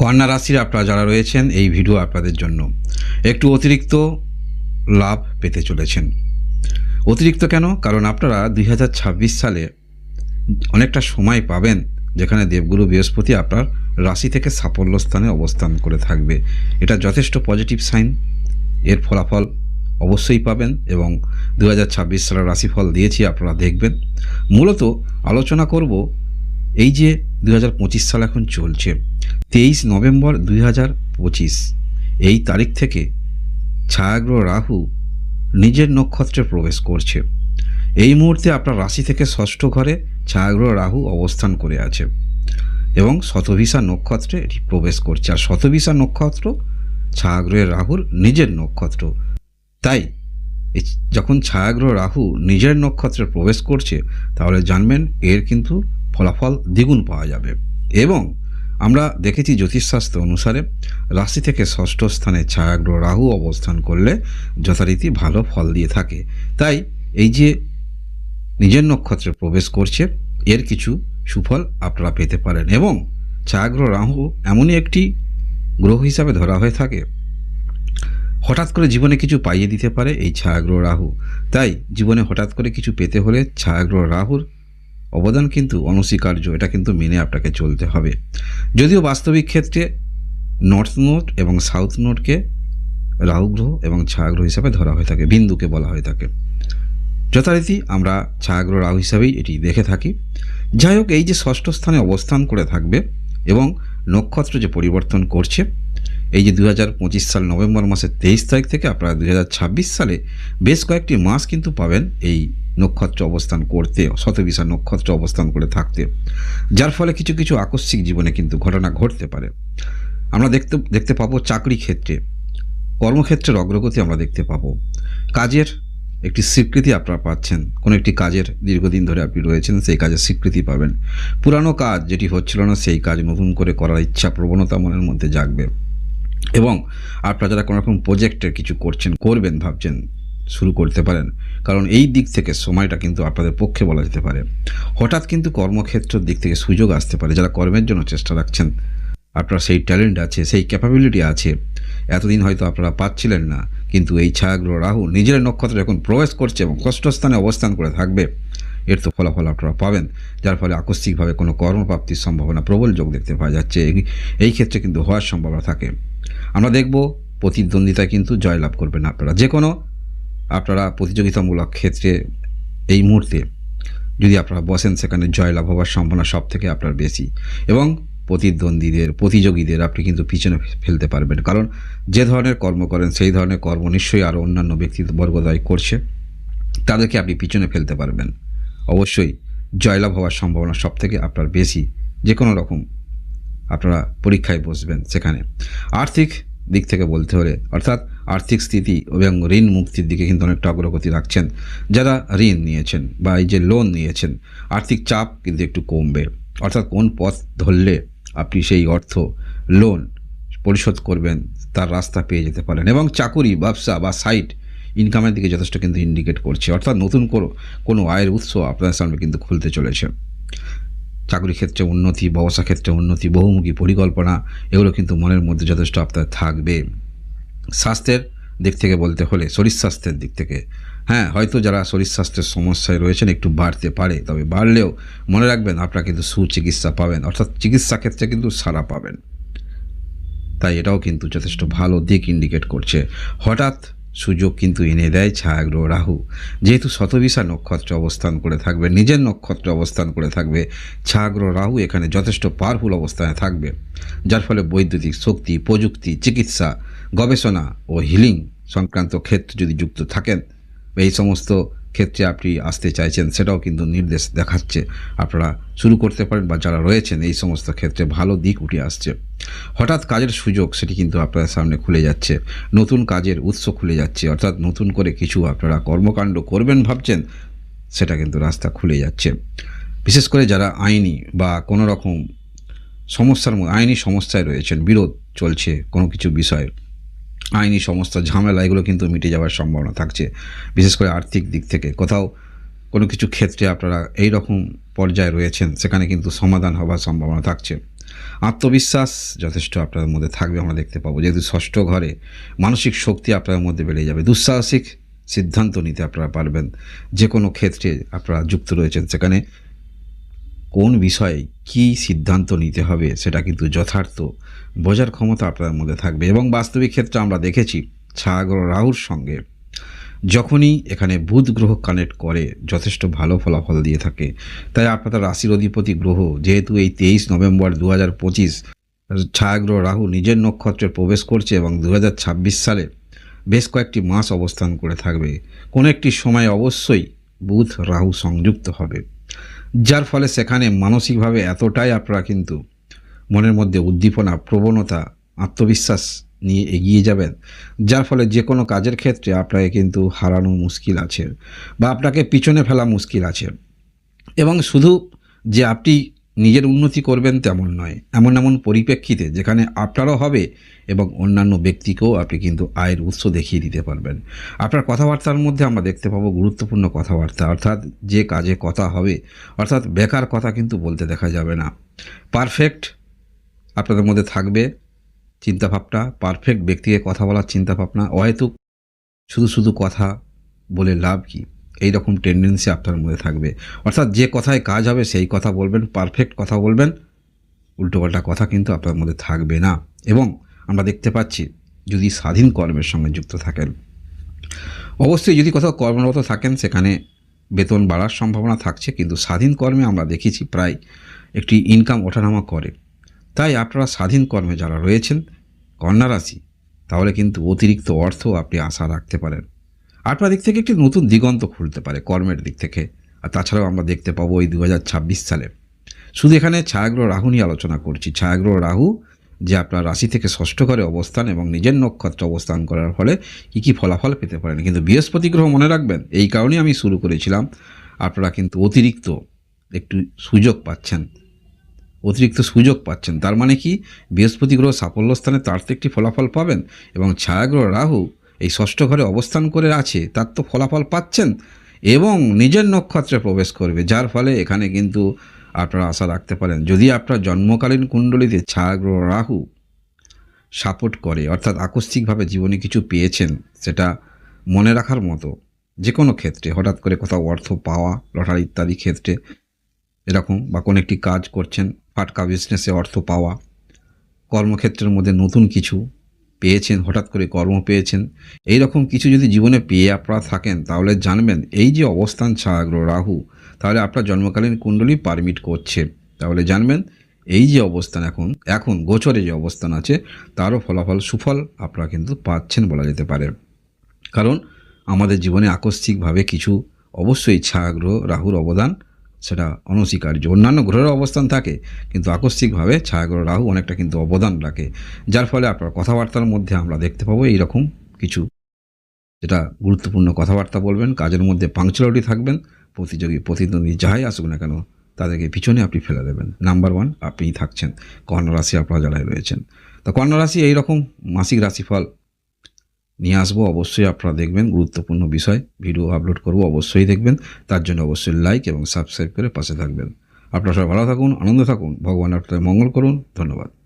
কন্যা রাশির আপনারা যারা রয়েছেন, এই ভিডিও আপনাদের জন্য। একটু অতিরিক্ত লাভ পেতে চলেছেন। অতিরিক্ত কেন? কারণ আপনারা দুই হাজার ছাব্বিশ সালে অনেকটা সময় পাবেন, যেখানে দেবগুরু বৃহস্পতি আপনার রাশি থেকে সাফল্য স্থানে অবস্থান করে থাকবে। এটা যথেষ্ট পজিটিভ সাইন। এর ফলাফল অবশ্যই পাবেন এবং দু হাজার ছাব্বিশ সালের রাশিফল দিয়েছি আপনারা দেখবেন। মূলত আলোচনা করব এই যে দু হাজার পঁচিশ সাল এখন চলছে। তেইশ নভেম্বর দুই হাজার পঁচিশ। এই তারিখ থেকে ছায়াগ্রহ রাহু নিজের নক্ষত্রে প্রবেশ করছে। এই মুহূর্তে আপনার রাশি থেকে ষষ্ঠ ঘরে ছায়াগ্রহ রাহু অবস্থান করে আছে এবং শতভিসা নক্ষত্রে এটি প্রবেশ করছে। আর শতভিসা নক্ষত্র ছায়াগ্রহের রাহুর নিজের নক্ষত্র। তাই যখন ছায়াগ্রহ রাহু নিজের নক্ষত্রে প্রবেশ করছে, তাহলে জানবেন এর কিন্তু ফলাফল দ্বিগুণ পাওয়া যাবে এবং আমরা দেখেছি জ্যোতিষশাস্ত্র অনুসারে রাশি থেকে ষষ্ঠ স্থানে ছায়াগ্রহ রাহু অবস্থান করলে যথারীতি ভালো ফল দিয়ে থাকে। তাই এই যে নিজের নক্ষত্রে প্রবেশ করছে, এর কিছু সুফল আপনারা পেতে পারেন এবং ছায়াগ্রহ রাহু এমনই একটি গ্রহ হিসাবে ধরা হয়ে থাকে। হঠাৎ করে জীবনে কিছু পাইয়ে দিতে পারে এই ছায়াগ্রহ রাহু। তাই জীবনে হঠাৎ করে কিছু পেতে হলে ছায়াগ্রহ রাহুর অবদান কিন্তু অনস্বীকার্য, এটা কিন্তু মেনে আপনাকে চলতে হবে। যদিও বাস্তবিক ক্ষেত্রে নর্থ নোট এবং সাউথ নোটকে রাহু গ্রহ এবং ছায়াগ্রহ হিসাবে ধরা হয়ে থাকে, বিন্দুকে বলা হয়ে থাকে। যথারীতি আমরা ছায়াগ্রহ রাহু হিসাবেই এটি দেখে থাকি। যাই হোক, এই যে ষষ্ঠ স্থানে অবস্থান করে থাকবে এবং নক্ষত্র যে পরিবর্তন করছে, এই যে দু হাজার পঁচিশ সাল নভেম্বর মাসের তেইশ তারিখ থেকে আপনারা দুই হাজার ছাব্বিশ সালে বেশ কয়েকটি মাস কিন্তু পাবেন এই নক্ষত্র অবস্থান করতে, শতবিশা নক্ষত্র অবস্থান করে থাকতে, যার ফলে কিছু কিছু আকস্মিক জীবনে কিন্তু ঘটনা ঘটতে পারে। আমরা দেখতে দেখতে পাবো চাকরি ক্ষেত্রে, কর্মক্ষেত্রের অগ্রগতি আমরা দেখতে পাবো। কাজের একটি স্বীকৃতি আপনারা পাচ্ছেন, কোনো একটি কাজের দীর্ঘদিন ধরে আপনি রয়েছেন, সেই কাজের স্বীকৃতি পাবেন। পুরানো কাজ যেটি হচ্ছিল না, সেই কাজ নতুন করে করার ইচ্ছা, প্রবণতা মনের মধ্যে জাগবে। এবং আপনারা যারা কোনো রকম প্রজেক্টের কিছু করছেন, করবেন, ভাবছেন শুরু করতে পারেন। কারণ এই দিক থেকে সময়টা কিন্তু আপনাদের পক্ষে বলা যেতে পারে। হঠাৎ কিন্তু কর্মক্ষেত্রের দিক থেকে সুযোগ আসতে পারে। যারা কর্মের জন্য চেষ্টা রাখছেন, আপনার সেই ট্যালেন্ট আছে, সেই ক্যাপাবিলিটি আছে। এতদিন হয়তো আপনারা পাচ্ছিলেন না। কিন্তু এই ছায়াগ্রহ রাহু নিজের নক্ষত্র যখন প্রবেশ করছে এবং কষ্টস্থানে অবস্থান করে থাকবে, এর তো ফলাফল আপনারা পাবেন। যার ফলে আকস্মিকভাবে কোনো কর্মপ্রাপ্তির সম্ভাবনা, প্রবল যোগ দেখতে পাওয়া যাচ্ছে। এই- ক্ষেত্রে কিন্তু হওয়ার সম্ভাবনা থাকে। আমরা দেখব, প্রতিদ্বন্দ্বিতায় কিন্তু জয়লাভ করবেন আপনারা। যে কোনো আপনারা প্রতিযোগিতামূলক ক্ষেত্রে এই মুহূর্তে যদি আপনারা বসেন, সেখানে জয়লাভ হওয়ার সম্ভাবনা সব থেকে আপনার বেশি। এবং প্রতিদ্বন্দ্বীদের, প্রতিযোগীদের আপনি কিন্তু পিছনে ফেলতে পারবেন। কারণ যে ধরনের কর্ম করেন, সেই ধরনের কর্ম নিশ্চয়ই আরও অন্যান্য ব্যক্তিবর্গদয় করছে। তাদেরকে আপনি পিছনে ফেলতে পারবেন। অবশ্যই জয়লাভ হওয়ার সম্ভাবনা সব থেকে আপনার বেশি। যে কোনো রকম আপনারা পরীক্ষায় বসবেন সেখানে। আর্থিক দিক থেকে বলতে হলে, অর্থাৎ আর্থিক স্থিতি এবং ঋণ মুক্তির দিকে কিন্তু অনেকটা অগ্রগতি রাখছেন। যারা ঋণ নিয়েছেন বা এই যে লোন নিয়েছেন, আর্থিক চাপ কিন্তু একটু কমবে। অর্থাৎ কোন পথ ধরলে আপনি সেই অর্থ লোন পরিশোধ করবেন, তার রাস্তা পেয়ে যেতে পারেন এবং চাকুরি, ব্যবসা বা সাইট ইনকামের দিকে যথেষ্ট কিন্তু ইন্ডিকেট করছে। অর্থাৎ নতুন কোনো কোনো আয়ের উৎস আপনার সামনে কিন্তু খুলতে চলেছে। চাকরি ক্ষেত্রে উন্নতি, ব্যবসা ক্ষেত্রে উন্নতি, বহুমুখী পরিকল্পনা, এগুলো কিন্তু মনের মধ্যে যথেষ্ট আপনার থাকবে। স্বাস্থ্যের দিক থেকে বলতে হলে, শরীর স্বাস্থ্যের দিক থেকে। হ্যাঁ হয়তো যারা শরীর স্বাস্থ্যের সমস্যায় রয়েছেন, একটু বাড়তে পারে, তবে বাড়লেও মনে রাখবেন, আপনারা কিন্তু সুচিকিৎসা পাবেন, অর্থাৎ চিকিৎসা ক্ষেত্রে কিন্তু সারা পাবেন। তাই এটাও কিন্তু যথেষ্ট ভালো দিক ইন্ডিকেট করছে। হঠাৎ সুযোগ কিন্তু এনে দেয় ছায়াগ্রহ রাহু। যেহেতু শতবিশা নক্ষত্র অবস্থান করে থাকবে, নিজের নক্ষত্র অবস্থান করে থাকবে, ছায়াগ্রহ রাহু এখানে যথেষ্ট পাওয়ারফুল অবস্থানে থাকবে। যার ফলে বৈদ্যুতিক শক্তি, প্রযুক্তি, চিকিৎসা গবেষণা ও হিলিং সংক্রান্ত ক্ষেত্রে যদি যুক্ত থাকেন, এই সমস্ত ক্ষেত্রে আপনি আসতে চাইছেন, সেটাও কিন্তু নির্দেশ দেখাচ্ছে। আপনারা শুরু করতে পারেন বা যারা রয়েছেন, এই সমস্ত ক্ষেত্রে ভালো দিক উঠে আসছে। হঠাৎ কাজের সুযোগ, সেটি কিন্তু আপনাদের সামনে খুলে যাচ্ছে। নতুন কাজের উৎস খুলে যাচ্ছে, অর্থাৎ নতুন করে কিছু আপনারা কর্মকাণ্ড করবেন ভাবছেন, সেটা কিন্তু রাস্তা খুলে যাচ্ছে। বিশেষ করে যারা আইনি বা কোনো রকম সমস্যার আইনি সমস্যায় রয়েছেন, বিরোধ চলছে কোনো কিছু বিষয়ে। আইনি সমস্যা ঝামেলা, এগুলো কিন্তু মিটে যাওয়ার সম্ভাবনা থাকছে, বিশেষ করে আর্থিক দিক থেকে। কোথাও কোনো কিছু ক্ষেত্রে আপনারা এই রকম পর্যায়ে রয়েছেন, সেখানে কিন্তু সমাধান হওয়ার সম্ভাবনা থাকছে। আত্মবিশ্বাস যথেষ্ট আপনাদের মধ্যে থাকবে, আমরা দেখতে পাবো। যেহেতু ষষ্ঠ ঘরে, মানসিক শক্তি আপনাদের মধ্যে বেড়ে যাবে। দুঃসাহসিক সিদ্ধান্ত নিতে আপনারা পারবেন। যে কোনো ক্ষেত্রে আপনারা যুক্ত রয়েছেন সেখানে। কোন বিষয়ে কি সিদ্ধান্ত নিতে হবে সেটা কিন্তু যথার্থ বোঝার ক্ষমতা আপনাদের মধ্যে থাকবে। এবং বাস্তবিক ক্ষেত্রে আমরা দেখেছি ছায়াগ্রহ রাহুর সঙ্গে যখনই এখানে বুধ গ্রহ কানেক্ট করে, যথেষ্ট ভালো ফলাফল দিয়ে থাকে। তাই আপনাদের রাশির অধিপতি গ্রহ, যেহেতু এই তেইশ নভেম্বর দু হাজার পঁচিশ ছায়াগ্রহ রাহু নিজের নক্ষত্রে প্রবেশ করছে এবং দু হাজার ছাব্বিশ সালে বেশ কয়েকটি মাস অবস্থান করে থাকবে। কোনো একটি সময় অবশ্যই বুধ রাহু সংযুক্ত হবে। যার ফলে সেখানে মানসিকভাবে এতটাই আপনারা কিন্তু মনের মধ্যে উদ্দীপনা, প্রবণতা, আত্মবিশ্বাস নিয়ে এগিয়ে যাবেন, যার ফলে যে কোনো কাজের ক্ষেত্রে আপনাকে কিন্তু হারানো মুশকিল আছে বা আপনাকে পিছনে ফেলা মুশকিল আছে। এবং শুধু যে আপনি নিজের উন্নতি করবেন তেমন নয়। এমন এমন পরিপ্রেক্ষিতে যেখানে আপনারও হবে এবং অন্যান্য ব্যক্তিকেও আপনি কিন্তু আয়ের উৎস দেখিয়ে দিতে পারবেন। আপনার কথাবার্তার মধ্যে আমরা দেখতে পাবো গুরুত্বপূর্ণ কথাবার্তা, অর্থাৎ যে কাজে কথা হবে, অর্থাৎ বেকার কথা কিন্তু বলতে দেখা যাবে না। পারফেক্ট আপনাদের মধ্যে থাকবে চিন্তাভাবনা, পারফেক্ট ব্যক্তিকে কথা বলার চিন্তাভাবনা, অহেতুক শুধু শুধু কথা বলে লাভ কি? এই রকম টেন্ডেন্সি আপনার মধ্যে থাকবে। অর্থাৎ যে কথায় কাজ হবে সেই কথা বলবেন পারফেক্ট কথা বলবেন, উল্টোপাল্টা কথা কিন্তু আপনার মধ্যে থাকবে না। এবং আমরা দেখতে পাচ্ছি যদি স্বাধীন কর্মের সঙ্গে যুক্ত থাকেন, অবশ্যই যদি কোথাও কর্মরত থাকেন, সেখানে বেতন বাড়ার সম্ভাবনা থাকছে, কিন্তু স্বাধীন কর্মে আমরা দেখেছি প্রায় একটি ইনকাম ওঠানামা করে। তাই আপনারা স্বাধীন কর্মে যারা রয়েছেন, কন্যা রাশি, তাহলে কিন্তু অতিরিক্ত অর্থ আপনি আশা রাখতে পারেন। আপনার দিক থেকে একটি নতুন দিগন্ত খুলতে পারে কর্মের দিক থেকে। আর তাছাড়াও আমরা দেখতে পাবো এই দু সালে। শুধু এখানে ছায়াগ্রহ রাহু নিয়ে আলোচনা করছি। ছায়াগ্রহ রাহু যে আপনার রাশি থেকে ষষ্ঠ ঘরে অবস্থান এবং নিজের নক্ষত্রে অবস্থান করার ফলে কী কী ফলাফল পেতে পারেন। কিন্তু বৃহস্পতি গ্রহ মনে রাখবেন, এই কারণেই আমি শুরু করেছিলাম। আপনারা কিন্তু অতিরিক্ত একটু সুযোগ পাচ্ছেন। অতিরিক্ত সুযোগ পাচ্ছেন। তার মানে কি? বৃহস্পতি গ্রহ সাফল্য স্থানে তার একটি ফলাফল পাবেন এবং ছায়াগ্রহ রাহু এই ষষ্ঠ ঘরে অবস্থান করে আছে, তার তো ফলাফল পাচ্ছেন এবং নিজের নক্ষত্রে প্রবেশ করবে, যার ফলে এখানে কিন্তু আপনারা আশা রাখতে পারেন, যদি আপনার জন্মকালীন কুণ্ডলিতে ছায়াগ্রহ রাহু সাপোর্ট করে, অর্থাৎ আকস্মিকভাবে জীবনে কিছু পেয়েছেন, সেটা মনে রাখার মতো যে কোনো ক্ষেত্রে, হঠাৎ করে কোথাও অর্থ পাওয়া, লটারি ইত্যাদি ক্ষেত্রে এরকম বা কোনো একটি কাজ করছেন, ফাটকা বিজনেসে অর্থ পাওয়া, কর্মক্ষেত্রের মধ্যে নতুন কিছু পেয়েছেন, হঠাৎ করে কর্ম পেয়েছেন। এই রকম কিছু যদি জীবনে পেয়ে আপনারা থাকেন, তাহলে জানবেন এই যে অবস্থান ছায়াগ্রহ রাহু, তাহলে আপনার জন্মকালীন কুণ্ডলী পারমিট করছে। তাহলে জানবেন এই যে অবস্থান এখন এখন গোচরে যে অবস্থান আছে, তারও ফলাফল সুফল আপনারা কিন্তু পাচ্ছেন বলা যেতে পারে। কারণ আমাদের জীবনে আকস্মিকভাবে কিছু অবশ্যই ছায়াগ্রহ রাহুর অবদান সেটা অনস্বীকার্য। অন্যান্য গ্রহের অবস্থান থাকে, কিন্তু আকস্মিকভাবে ছায়াগ্রহ রাহু অনেকটা কিন্তু অবদান রাখে। যার ফলে আপনার কথাবার্তার মধ্যে আমরা দেখতে পাবো এইরকম কিছু। যেটা গুরুত্বপূর্ণ কথাবার্তা বলবেন, কাজের মধ্যে পাংচুয়ালিটি থাকবেন, প্রতিযোগী, প্রতিদ্বন্দ্বী যাই আসুক না কেন, তাদেরকে পিছনে আপনি ফেলে দেবেন। নাম্বার ওয়ান আপনিই থাকছেন। কর্ণ রাশি আপনারা যারাই রয়েছেন। তো কর্ণ রাশি এইরকম মাসিক রাশিফল নিয়ে আসব। অবশ্যই আপনারা দেখবেন গুরুত্বপূর্ণ বিষয়। ভিডিও আপলোড করব, অবশ্যই দেখবেন। তার জন্য অবশ্যই লাইক এবং সাবস্ক্রাইব করে পাশে থাকবেন। আপনারা সবাই ভালো থাকুন, আনন্দ থাকুন। ভগবান আপনাদের মঙ্গল করুন। ধন্যবাদ।